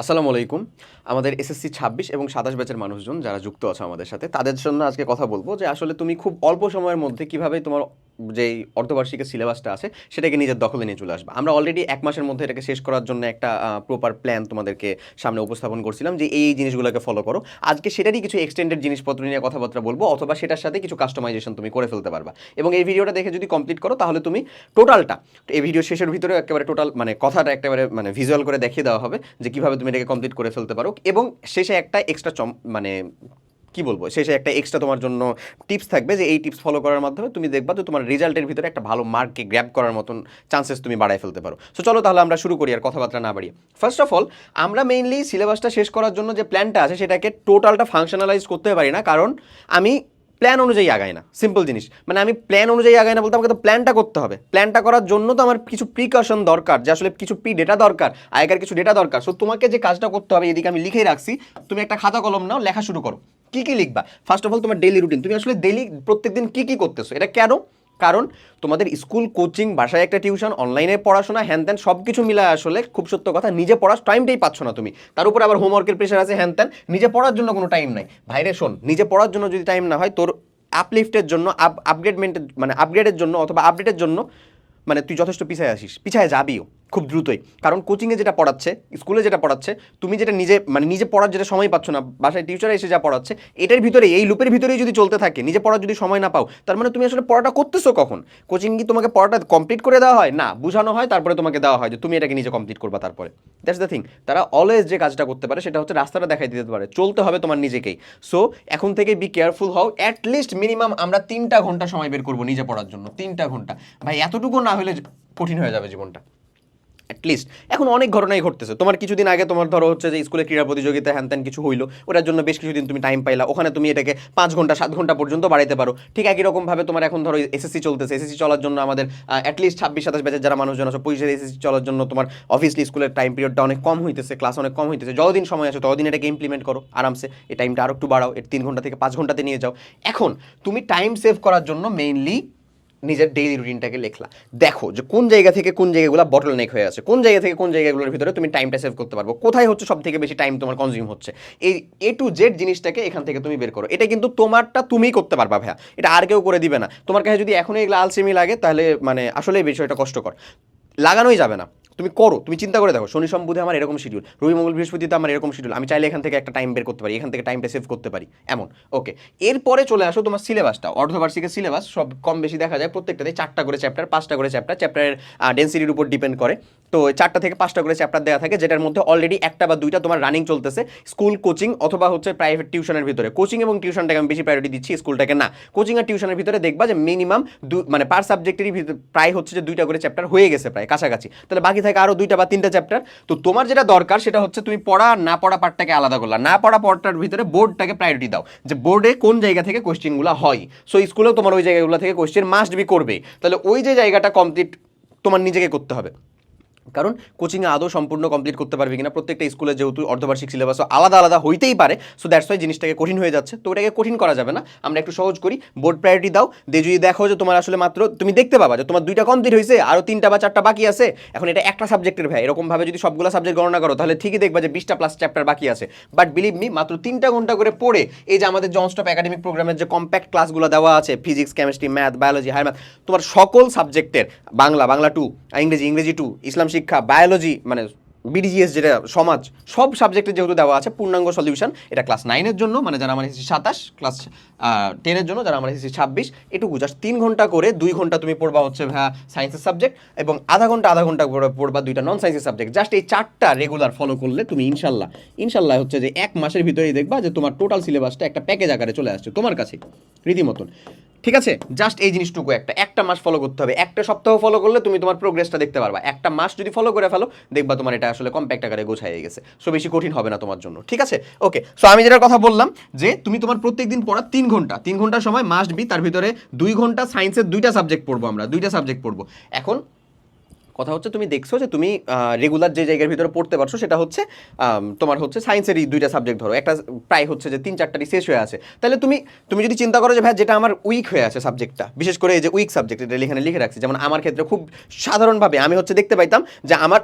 আসসালামু আলাইকুম। আমাদের এসএসসি ছাব্বিশ এবং সাতাশ ব্যাচের মানুষজন যারা যুক্ত আছে আমাদের সাথে, তাদের জন্য আজকে কথা বলব যে আসলে তুমি খুব অল্প সময়ের মধ্যে কীভাবে তোমার যেই অর্ধবার্ষিকের সিলেবাসটা আছে, সেটাকে নিজের দখলে নিয়ে চলে আসবে। আমরা অলরেডি এক মাসের মধ্যে এটাকে শেষ করার জন্য একটা প্রপার প্ল্যান তোমাদেরকে সামনে উপস্থাপন করছিলাম যে এই জিনিসগুলোকে ফলো করো। আজকে সেটারই কিছু এক্সটেন্ডেড জিনিসপত্র নিয়ে কথাবার্তা বলব, অথবা সেটার সাথে কিছু কাস্টমাইজেশন তুমি করে ফেলতে পারবা। এবং এই ভিডিওটা দেখে যদি কমপ্লিট করো, তাহলে তুমি টোটালটা এই ভিডিও শেষের ভিতরে একেবারে টোটাল মানে কথাটা একেবারে মানে ভিজুয়াল করে দেখিয়ে দেওয়া হবে যে কীভাবে তুমি এটাকে কমপ্লিট করে ফেলতে পারো। এবং শেষে একটা এক্সট্রা মানে কি বলব? শেষে একটা এক্সট্রা তোমার জন্য টিপস থাকবে যে এই টিপস ফলো করার মাধ্যমে তুমি দেখবা যে তোমার রেজাল্টের ভিতরে একটা ভালো মার্ককে গ্র্যাব করার মতন চান্সেস তুমি বাড়ায় ফেলতে পারো। সো চলো তাহলে আমরা শুরু করি আর কথাবার্তা না বাড়িয়ে। ফার্স্ট অফ অল আমরা মেইনলি সিলেবাসটা শেষ করার জন্য যে প্ল্যানটা আছে সেটাকে টোটালটা ফাংশনালাইজ করতে পারি না। কারণ আমি প্ল্যান অনুযায়ী আগাই না। সিম্পল জিনিস। মানে আমি প্ল্যান অনুযায়ী আগাই না বলতে আমাকে তো প্ল্যানটা করতে হবে। প্ল্যানটা করার জন্য তো আমার কিছু প্রিকশন দরকার। যে আসলে কিছু প্রি ডেটা দরকার, আগেকার কিছু ডেটা দরকার। সো তোমাকে যে কাজটা করতে হবে, এদিকে আমি লিখেই রাখছি। তুমি একটা খাতা কলম নাও, লেখা শুরু করো। কি কি লিখবা? ফার্স্ট অফ অল তোমার ডেইলি রুটিন তুমি আসলে ডেইলি প্রত্যেকদিন কী কী করতেছো? এটা কেন? কারণ তোমাদের স্কুল কোচিং বাসায় একটা টিউশন অনলাইনে পড়াশোনা হ্যান ত্যান সব কিছু মিলায় আসলে খুব সত্য কথা, নিজে পড়ার টাইমটাই পাচ্ছ না তুমি। তার উপর আবার হোমওয়ার্কের প্রেশার আছে হ্যান ত্যান নিজে পড়ার জন্য কোনো টাইম নাই। ভাইরে, শোন, নিজে পড়ার জন্য যদি টাইম না হয়, তোর আপলিফটের জন্য আপ আপগ্রেডমেন্টের মানে আপগ্রেডের জন্য অথবা আপডেটের জন্য মানে তুই যথেষ্ট পিছায় আসিস, পিছায় যাবিও। খুব দ্রুতই। কারণ কোচিংয়ে যেটা পড়াচ্ছে স্কুলে যেটা পড়াচ্ছে, তুমি যেটা নিজে মানে নিজে পড়ার যেটা সময় পাচ্ছ না, বাসায় টিচারে এসে যা পড়াচ্ছে, এটার ভিতরে এই লুপের ভিতরেই যদি চলতে থাকে, নিজে পড়ার যদি সময় না পাও, তার মানে তুমি আসলে পড়াটা করতেছো কখন? কোচিং কি তোমাকে পড়াটা কমপ্লিট করে দেওয়া হয়? না, বোঝানো হয়, তারপরে তোমাকে দেওয়া হয় যে তুমি এটাকে নিজে কমপ্লিট করবা তারপরে। দ্যাটস দ্য থিং তারা অলওয়েজ যে কাজটা করতে পারে, সেটা হচ্ছে রাস্তাটা দেখাই দিতে পারে। চলতে হবে তোমার নিজেকেই। সো এখন থেকে বি কেয়ারফুল হও অ্যাটলিস্ট মিনিমাম আমরা তিনটা ঘণ্টা সময় বের করব নিজে পড়ার জন্য। তিনটা ঘণ্টা। ভাই, এতটুকু না হলে কঠিন হয়ে যাবে জীবনটা। অ্যাটলিস্ট এখন অনেক ঘটনাই ঘটতেছে। তোমার কিছুদিন আগে তোমার ধরো হচ্ছে যে স্কুলে ক্রীড়া প্রতিযোগিতা হ্যান ত্যান কিছু হইল, ওটার জন্য বেশ কিছুদিন তুমি টাইম পাইলা। ওখানে তুমি এটাকে পাঁচ ঘণ্টা, সাত ঘণ্টা পর্যন্ত বাড়াইতে পারো। ঠিক একই রকমভাবে তোমার এখন ধরো এসএসসি চলতেছে। এসএসসি চলার জন্য আমাদের অ্যাটলিস্ট ছাব্বিশ, সাতাশ ব্যাচের যারা মানুষজন আছে পঁচিশের এসএসসি চলার জন্য তোমার অফিসলি স্কুলের টাইম পিরিয়ডটা অনেক কম হইতেছে ক্লাস অনেক কম হইতেছে। যতদিন সময় আছে, ততদিন এটাকে ইমপ্লিমেন্ট করো আরামসে। এই টাইমটা আরও একটু বাড়াও। এর তিন ঘণ্টা থেকে পাঁচ ঘন্টাতে নিয়ে যাও। এখন, তুমি টাইম সেভ করার জন্য মেইনলি নিজের ডেইলি রুটিনটাকে লেখলা। দেখো যে কোন জায়গা থেকে কোন জায়গাগুলো বটল নেক হয়ে আছে, কোন জায়গা থেকে কোন জায়গাগুলোর ভিতরে তুমি টাইমটা সেভ করতে পারব, কোথায় হচ্ছে সব থেকে বেশি টাইম তোমার কনজিউম হচ্ছে। এই এ টু জেড জিনিসটাকে এখান থেকে তুমি বের করো। এটা কিন্তু তোমারটা তুমি করতে পারবা ভাইয়া। এটা আর কেউ করে দিবে না। তোমার কাছে যদি এখনই এগুলো আলসেমি লাগে, তাহলে মানে আসলে বিষয়টা কষ্টকর। লাগানোই যাবে না। তুমি করো, তুমি চিন্তা করে দেখো। শনি সম্বুধে আমার এরকম শিডিউল রবি মঙ্গল বৃহস্পতিতে আমার এরকম শিডিউল আমি চাইলে এখান থেকে একটা টাইম বের করতে পারি, এখান থেকে টাইমটা সেভ করতে পারি। এমন ওকে এরপরে চলে আসো তোমার সিলেবাসটা অর্ধবার্ষিকের সিলেবাস সব কম বেশি দেখা যায় প্রত্যেকটাতে চারটা করে চ্যাপ্টার পাঁচটা করে চ্যাপ্টার চ্যাপ্টারের ডেন্সিটির উপর ডিপেন্ড করে। তো চারটা থেকে পাঁচটা করে চ্যাপ্টার দেওয়া থাকে, যেটার মধ্যে অলরেডি একটা বা দুইটা তোমার রানিং চলতেছে। স্কুল কোচিং অথবা হচ্ছে প্রাইভেট টিউশনের ভিতরে। কোচিং এবং টিউশনটাকে আমি বেশি প্রায়োরিটি দিচ্ছি স্কুলটাকে না। কোচিং আর টিউশনের ভিতরে দেখবা যে মিনিমাম দু মানে পার সাবজেক্টেরই ভিতরে প্রায় হচ্ছে যে দুইটা করে চ্যাপ্টার হয়ে গেছে প্রায়। কাছাকাছি। তাহলে বাকি থাকে আরও দুইটা বা তিনটা চ্যাপ্টার তো তোমার যেটা দরকার সেটা হচ্ছে তুমি পড়া, না পড়া পার্টটাকে আলাদা করলা। না পড়া পার্টটার ভিতরে বোর্ডটাকে প্রায়োরিটি দাও। যে বোর্ডে কোন জায়গা থেকে কোয়েশ্চেনগুলো হয়। সো স্কুলেও তোমার ওই জায়গাগুলো থেকে কোয়েশ্চেন মাস্ট বি করবে তাহলে ওই যে জায়গাটা কমপ্লিট তোমার নিজেকে করতে হবে। কারণ কোচিংয়ে আদৌ সম্পূর্ণ কমপ্লিট করতে পারবে কিনা, প্রত্যেকটা স্কুলে যেহেতু অর্ধবার্ষিক সিলেবাসও আলাদা আলাদা হইতেই পারে সো দ্যাটস ওয়াই জিনিসটাকে কঠিন হয়ে যাচ্ছে। তো ওটাকে কঠিন করা যাবে না। আমরা একটু সহজ করি। বোর্ড প্রায়োরিটি দাও। দিয়ে যদি দেখো যে তোমার আসলে মাত্র, তুমি দেখতে পাবা যে তোমার দুইটা কমপ্লিট হয়েছে আরও তিনটা বা চারটা বাকি আছে। এখন এটা একটা সাবজেক্টের ভাই। এরকমভাবে যদি সবগুলো সাবজেক্ট গণনা করো, তাহলে ঠিকই দেখবা যে বিশটা প্লাস চ্যাপ্টার বাকি আছে। বাট বিলিভ মি মাত্র তিনটা ঘণ্টা করে পড়ে এই যে আমাদের জনস্টপ একাডেমিক প্রোগ্রামের যে কম্প্যাক্ট ক্লাসগুলো দেওয়া আছে physics chemistry math biology higher math তোমার সকল সাবজেক্টের বাংলা বাংলা টু ইংরেজি ইংরেজি টু ইসলাম শিক্ষা বায়োলজি মানে বিডিজিএস যেটা সমাজ, সব সাবজেক্টে যেহেতু দেওয়া আছে, পূর্ণাঙ্গ সলিউশন এটা ক্লাস নাইনের জন্য মানে যারা আমার এসেছি সাতাশ ক্লাস টেনের জন্য, যারা আমার এসেছি ছাব্বিশ, এটুকু জাস্ট তিন ঘণ্টা করে দুই ঘণ্টা তুমি পড়বা হচ্ছে হ্যাঁ সায়েন্সের সাবজেক্ট এবং আধা ঘণ্টা আধা ঘণ্টা করে পড়বা দুইটা নন সায়েন্সের সাবজেক্ট জাস্ট এই চারটা রেগুলার ফলো করলে তুমি ইনশাল্লাহ ইনশাল্লাহ হচ্ছে যে এক মাসের ভিতরেই দেখবা যে তোমার টোটাল সিলেবাসটা একটা প্যাকেজ আকারে চলে আসছে তোমার কাছে, রীতিমতন। ঠিক আছে? জাস্ট এই জিনিসটুকু একটা। একটা মাস ফলো করতে হবে। একটা সপ্তাহ ফলো করলে তুমি তোমার প্রোগ্রেসটা দেখতে পারবা। একটা মাস যদি ফলো করে ফেলো, দেখবা তোমার এটা আসলে কম্প্যাক্ট আকারে গোছায় গেছে। সো বেশি কঠিন হবে না তোমার জন্য। ঠিক আছে? ওকে সো আমি যেটার কথা বললাম, যে তুমি তোমার প্রত্যেক দিন পড়া তিন ঘণ্টা। তিন ঘণ্টার সময় মাস্ট বি তার ভিতরে দুই ঘণ্টা সায়েন্সের দুইটা সাবজেক্ট পড়ব আমরা। দুইটা সাবজেক্ট পড়ব। এখন কথা হচ্ছে তুমি দেখছ যে তুমি রেগুলার যে জায়গার ভিতরে পড়তে পারছ সেটা হচ্ছে তোমার হচ্ছে সায়েন্সেরই দুইটা সাবজেক্ট ধরো। একটা প্রায় হচ্ছে যে তিন চারটারই শেষ হয়ে আছে। তাহলে তুমি তুমি যদি চিন্তা করো যে ভাই যেটা আমার উইক হয়ে আছে সাবজেক্টটা বিশেষ করে এই যে উইক সাবজেক্ট এটা এখানে লিখে রাখছি। যেমন আমার ক্ষেত্রে খুব সাধারণভাবে আমি হচ্ছে দেখতে পাইতাম যে আমার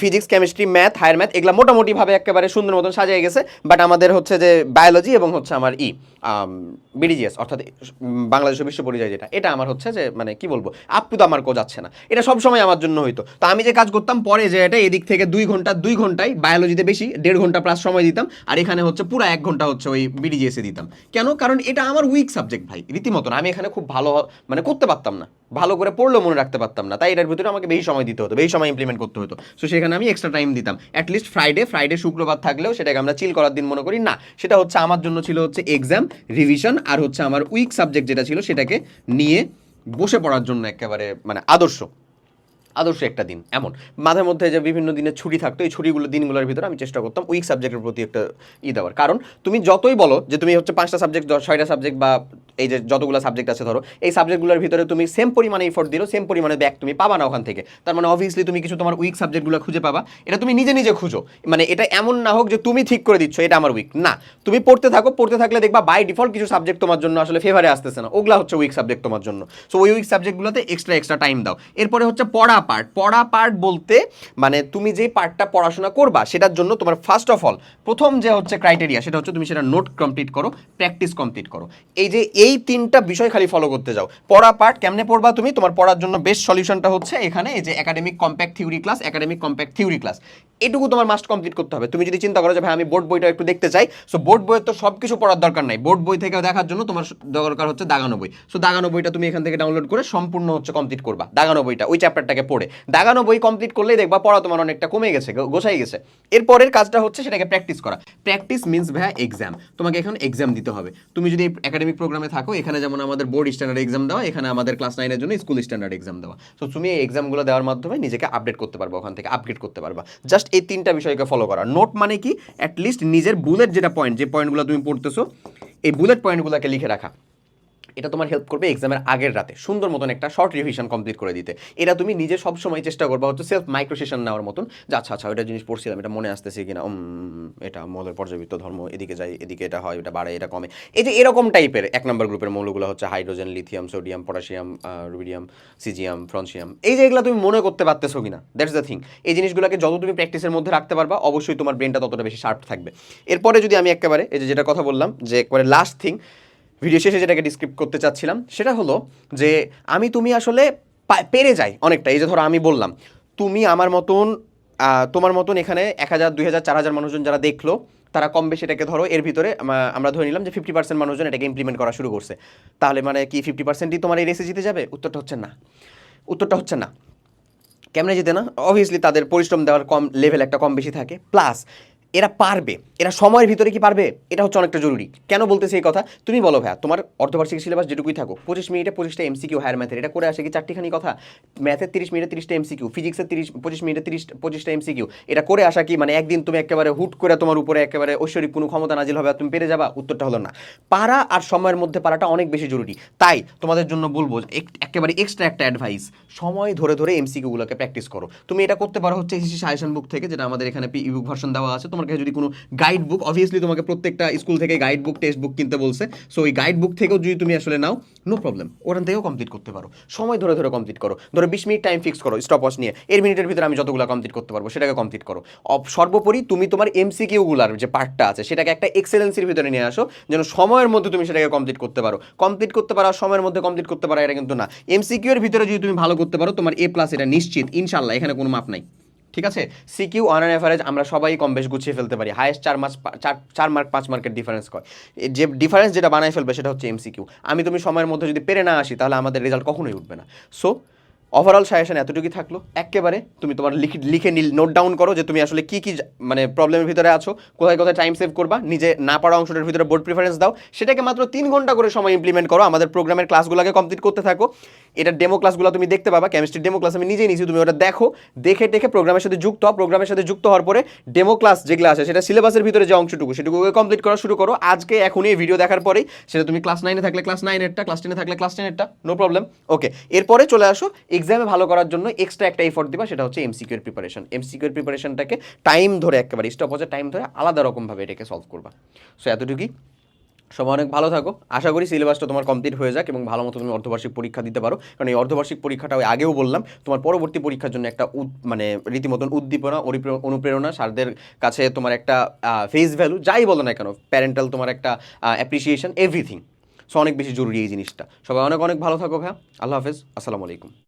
physics chemistry math higher math এগুলো মোটামুটিভাবে একেবারে সুন্দর মতন সাজিয়ে গেছে বাট আমাদের হচ্ছে যে বায়োলজি এবং হচ্ছে আমার ই বিডিজিএস অর্থাৎ উম, বাংলাদেশের বিশ্ব পরিচয় যেটা এটা আমার হচ্ছে যে মানে কি বলব আপ টু আমার কোচ যাচ্ছে না। এটা সব সময় আমার জন্য হইতো। তো আমি যে কাজ করতাম পরে যে এটা এদিক থেকে দুই ঘণ্টা দুই ঘন্টায় বায়োলজিতে বেশি দেড় ঘণ্টা প্লাস সময় দিতাম আর এখানে হচ্ছে পুরো এক ঘণ্টা হচ্ছে ওই বিডিজিএসে দিতাম। কেন? কারণ এটা আমার উইক সাবজেক্ট ভাই রীতিমতন। আমি এখানে খুব ভালো মানে করতে পারতাম না। ভালো করে পড়লেও মনে রাখতে পারতাম না। তাই এটার ভিতরে আমাকে বেশি সময় দিতে হতো বেশি সময় ইমপ্লিমেন্ট করতে হতো। সো সেখানে আমি এক্সট্রা টাইম দিতাম। অ্যাটলিস্ট ফ্রাইডে ফ্রাইডে শুক্রবার থাকলেও সেটাকে আমরা চিল করার দিন মনে করি না। সেটা হচ্ছে আমার জন্য ছিল হচ্ছে এক্সাম রিভিশন আর হচ্ছে আমার উইক সাবজেক্ট যেটা ছিল সেটাকে নিয়ে বসে পড়ার জন্য একেবারে মানে আদর্শ। আদর্শ একটা দিন, এমন। মাঝে মধ্যে যে বিভিন্ন দিনের ছুটি থাকতো, এই ছুটিগুলো, দিনগুলোর ভিতরে আমি চেষ্টা করতাম উইক সাবজেক্টের প্রতি একটা ই দেওয়ার। কারণ তুমি যতই বলো যে তুমি হচ্ছে পাঁচটা সাবজেক্ট ছয়টা সাবজেক্ট বা এই যে যতগুলো সাবজেক্ট আছে ধরো, এই সাবজেক্টগুলোর ভিতরে তুমি সেম পরিমাণে এফোর্ট দিলো সেম পরিমাণে ব্যাক তুমি পাবা না ওখান থেকে। তার মানে অবভিয়াসলি তুমি কিছু তোমার উইক সাবজেক্টগুলো খুঁজে পাবা। এটা তুমি নিজে নিজে খুঁজো। মানে এটা এমন না হোক যে তুমি ঠিক করে দিচ্ছ, এটা আমার উইক না, তুমি পড়তে থাকো, পড়তে থাকলে দেখবা বাই ডিফল্ট কিছু সাবজেক্ট তোমার জন্য আসলে ফেভারে আসতেছে না। ওগুলা হচ্ছে উইক সাবজেক্ট তোমার জন্য। সো ওই উইক সাবজেক্টগুলোতে এক্সট্রা এক্সট্রা টাইম দাও। এরপরে হচ্ছে পড়া পার্ট পড়া পার্ট বলতে মানে তুমি যে পার্টটা পড়াশোনা করবা, সেটার জন্য তোমার ফার্স্ট অফ অল প্রথম যে হচ্ছে ক্রাইটেরিয়া সেটা হচ্ছে তুমি সেটা নোট কমপ্লিট করো প্র্যাকটিস কমপ্লিট করো। এই যে এই তিনটা বিষয় খালি ফলো করতে যাও। পড়া পার্ট কেমনে পড়বা তুমি? তোমার পড়ার জন্য বেস্ট সলিউশনটা হচ্ছে এখানে, এই যে academic compact theory class academic compact theory class এটুকু তোমার মাস্ট কমপ্লিট করতে হবে। তুমি যদি চিন্তা করো যে, ভাই, আমি বোর্ড বইটা একটু দেখতে চাই। সো বোর্ড বইয়ের তো সব কিছু পড়ার দরকার নাই। বোর্ড বই থেকে দেখার জন্য তোমার দরকার হচ্ছে দাগানো বই। সো দাগানো বইটা তুমি এখান থেকে ডাউনলোড করে সম্পূর্ণ হচ্ছে কমপ্লিট করবা, দাগানো বইটা, ওই চ্যাপ্টারটাকে পড়ে। দাগানো বই কমপ্লিট করলেই দেখবা পড়া তোমার অনেকটা কমে গেছে গোছাই গেছে। এরপরের কাজটা হচ্ছে সেটাকে প্র্যাকটিস করা। প্র্যাকটিস মিন্স ভাইয়া এক্সাম তোমাকে এখন এক্সাম দিতে হবে। তুমি যদি একাডেমিক প্রোগ্রামে থাকো, এখানে যেমন আমাদের বোর্ড স্ট্যান্ডার্ড এক্সাম দেওয়া, এখানে আমাদের ক্লাস নাইনের জন্য স্কুল স্ট্যান্ডার্ড এক্সাম দেওয়া। তো তুমি এই এক্সামগুলো দেওয়ার মাধ্যমে নিজেকে আপডেট করতে পারবে, ওখান থেকে আপগ্রেড করতে পারবা। জাস্ট এই তিনটা বিষয়কে ফলো করা। নোট মানে কি? অ্যাটলিস্ট নিজের বুলেট যেটা পয়েন্ট যে পয়েন্টগুলো তুমি পড়তেছো, এই বুলেট পয়েন্টগুলোকে লিখে রাখা। এটা তোমার হেল্প করবে এক্সামের আগের রাতে। সুন্দর মতন একটা শর্ট রিভিশন কমপ্লিট করে দিতে। এটা তুমি নিজে সব সময় চেষ্টা করবা হচ্ছে সেলফ মাইক্রো সেশন নেওয়ার মতন। যে আচ্ছা আচ্ছা ওইটা জিনিস পড়ছিলাম, এটা মনে আসতেছে কিনা এটা মৌলের পর্যাবৃত্ত ধর্ম, এদিকে যায় এদিকে এটা হয়, এটা বাড়ে, এটা কমে। এই যে এরকম টাইপের এক নম্বর গ্রুপের মৌলগুলো হচ্ছে hydrogen lithium sodium potassium rubidium caesium francium এই যে এগুলো তুমি মনে করতে পারতেছো কিনা দ্যাটস দ্য থিং এই জিনিসগুলোকে যত তুমি প্র্যাকটিসের মধ্যে রাখতে পারবা, অবশ্যই তোমার ব্রেনটা ততটা বেশি শার্প থাকবে। এরপরে যদি আমি একেবারে, এই যে যেটা কথা বললাম, যে একবারে লাস্ট থিং ভিডিও শেষে যেটাকে ডিসক্রিপ্ট করতে চাচ্ছিলাম, সেটা হলো যে আমি তুমি আসলে পেরে যাই অনেকটা। এই যে ধরো আমি বললাম, তুমি আমার মতন তোমার মতন এখানে এক হাজার, দুই হাজার, চার হাজার মানুষজন যারা দেখল, তারা কম বেশি এটাকে ধরো এর ভিতরে আমরা ধরে নিলাম যে ফিফটি পার্সেন্ট মানুষজন এটাকে ইমপ্লিমেন্ট করা শুরু করছে। তাহলে মানে কি ফিফটি পার্সেন্টই তোমার এই রেসে জিতে যাবে? উত্তরটা হচ্ছে না। উত্তরটা হচ্ছে না। কেমনে জিতে না? অবভিয়াসলি তাদের পরিশ্রম দেওয়ার কম লেভেল একটা কম বেশি থাকে। প্লাস এরা পারবে। এরা সময়ের ভিতরে কি পারবে? এটা হচ্ছে অনেকটা জরুরি। কেন বলতেছি এই কথা? তুমি বলো ভাইয়া, তোমার অর্ধবার্ষিক সিলেবাস যেটুকুই থাকো পঁচিশ মিনিটে পঁচিশটা এমসিকিউ হায়ার ম্যাথের এটা করে আসে কি চারটিখানি কথা? ম্যাথের তিরিশ মিনিটে তিরিশটা এমসিকিউ ফিজিক্সের তিরিশ, পঁচিশ মিনিটে তিরিশ, পঁচিশটা এমসিকিউ এটা করে আসা কি? মানে একদিন তুমি একেবারে হুট করে তোমার উপরে একেবারে ঐশ্বরিক কোনো ক্ষমতা নাজিল হবে তুমি পেরে যাবা? উত্তরটা হলো না। পারা আর সময়ের মধ্যে পারাটা অনেক বেশি জরুরি। তাই তোমাদের জন্য বলব এক- একেবারে এক্সট্রা একটা অ্যাডভাইস সময় ধরে ধরে এমসিকিউগুলোকে প্র্যাকটিস করো। তুমি এটা করতে পারো হচ্ছে এসএসসি সাজেশন বুক থেকে, যেটা আমাদের এখানে ই বুক ভার্সন দেওয়া আছে। তোমার কাছে যদি কোনো গাইড বুক অবভিয়াসলি তোমাকে প্রত্যেকটা স্কুল থেকে গাইড বুক টেক্সট বুক কিনতে বলছে। সো ওই গাইড বুক থেকেও যদি তুমি আসলে নাও নো প্রবলেম ওখান থেকেও কমপ্লিট করতে পারো। সময় ধরে ধরে কমপ্লিট করো। ধরো বিশ মিনিট টাইম ফিক্স করো স্টপ ওয়াচ নিয়ে। এর মিনিটের ভিতরে আমি যতগুলো কমপ্লিট করতে পারব, সেটাকে কমপ্লিট করো। সর্বোপরি তুমি তোমার এমসি এমসিকিউগুলার যে পার্টটা আছে, সেটাকে একটা এক্সেলেন্সির ভিতরে নিয়ে আসো, যেন সময়ের মধ্যে তুমি সেটাকে কমপ্লিট করতে পারো। কমপ্লিট করতে পারো, সময়ের মধ্যে কমপ্লিট করতে পারো, এটা কিন্তু না। এমসিকিউ এর ভিতরে যদি তুমি ভালো করতে পারো, তোমার এ প্লাস এটা নিশ্চিত ইনশাল্লাহ এখানে কোনো মাপ নাই। ঠিক আছে? সিকিউ অন অ্যান অ্যাভারেজ আমরা সবাই কম বেশ গুছিয়ে ফেলতে পারি। হায়েস্ট চার মাস চার চার মার্ক পাঁচ মার্কের ডিফারেন্স কয়। যে ডিফারেন্স যেটা বানায় ফেলবে সেটা হচ্ছে এমসিকিউ আমি তুমি সময়ের মধ্যে যদি পেরে না আসি, তাহলে আমাদের রেজাল্ট কখনোই উঠবে না। সো ওভারঅল সাজেশন এতটুকুই থাকল। একেবারে তুমি তোমার লিখে লিখে নোট ডাউন করো যে তুমি আসলে কি কি মানে প্রবলেমের ভিতরে আছো, কোথায় কোথায় টাইম সেভ করবা, নিজে না পারা অংশটার ভিতরে বোর্ড প্রিফারেন্স দাও। সেটাকে মাত্র তিন ঘণ্টা করে সময় ইমপ্লিমেন্ট করো। আমাদের প্রোগ্রামের ক্লাসগুলোকে কমপ্লিট করতে থাকো। এটা ডেমো ক্লাসগুলো তুমি দেখতে পাবা। কেমিস্ট্রির ডেমো ক্লাস আমি নিজেই নিয়েছি তুমি ওটা দেখো। দেখে দেখে প্রোগ্রামের সাথে যুক্ত হও। প্রোগ্রামের সাথে যুক্ত হওয়ার পরে ডেমো ক্লাস যেগুলো আছে, সেটা সিলেবাসের ভিতরে যে অংশটুকু, সেটুকুকে কমপ্লিট করা শুরু করো। আজকে, এখনই এই ভিডিও দেখার পরেই সেটা তুমি ক্লাস নাইনে থাকলে ক্লাস নাইনেরটা ক্লাস টেনে থাকলে ক্লাস টেনেরটা নো প্রবলেম ওকে এরপরে চলে আসো। এক্সামে ভালো করার জন্য এক্সট্রা একটা এফোর্ট দিবা, সেটা হচ্ছে এমসিকিউ এর প্রিপারেশন এমসিকিউ এর প্রিপারেশনটাকে টাইম ধরে একেবারে স্টপ টাইম ধরে আলাদা রকমভাবে এটাকে সলভ করবা। সো এতটুকুই। সবাই অনেক ভালো থাকো। আশা করি সিলেবাসটা তোমার কমপ্লিট হয়ে যাক এবং ভালো মতো তুমি অর্ধবার্ষিক পরীক্ষা দিতে পারো। কারণ এই অর্ধবার্ষিক পরীক্ষাটা ওই আগেও বললাম, তোমার পরবর্তী পরীক্ষার জন্য একটা মানে রীতিমতন উদ্দীপনা অনুপ্রেরণা, স্যারদের কাছে তোমার একটা ফেস ভ্যালু যাই বলো না কেন প্যারেন্টাল তোমার একটা অ্যাপ্রিসিয়েশন এভরিথিং সো অনেক বেশি জরুরি এই জিনিসটা। সবাই অনেক অনেক ভালো থাকো ভাইয়া। আল্লাহ হাফেজ। আসসালামু আলাইকুম।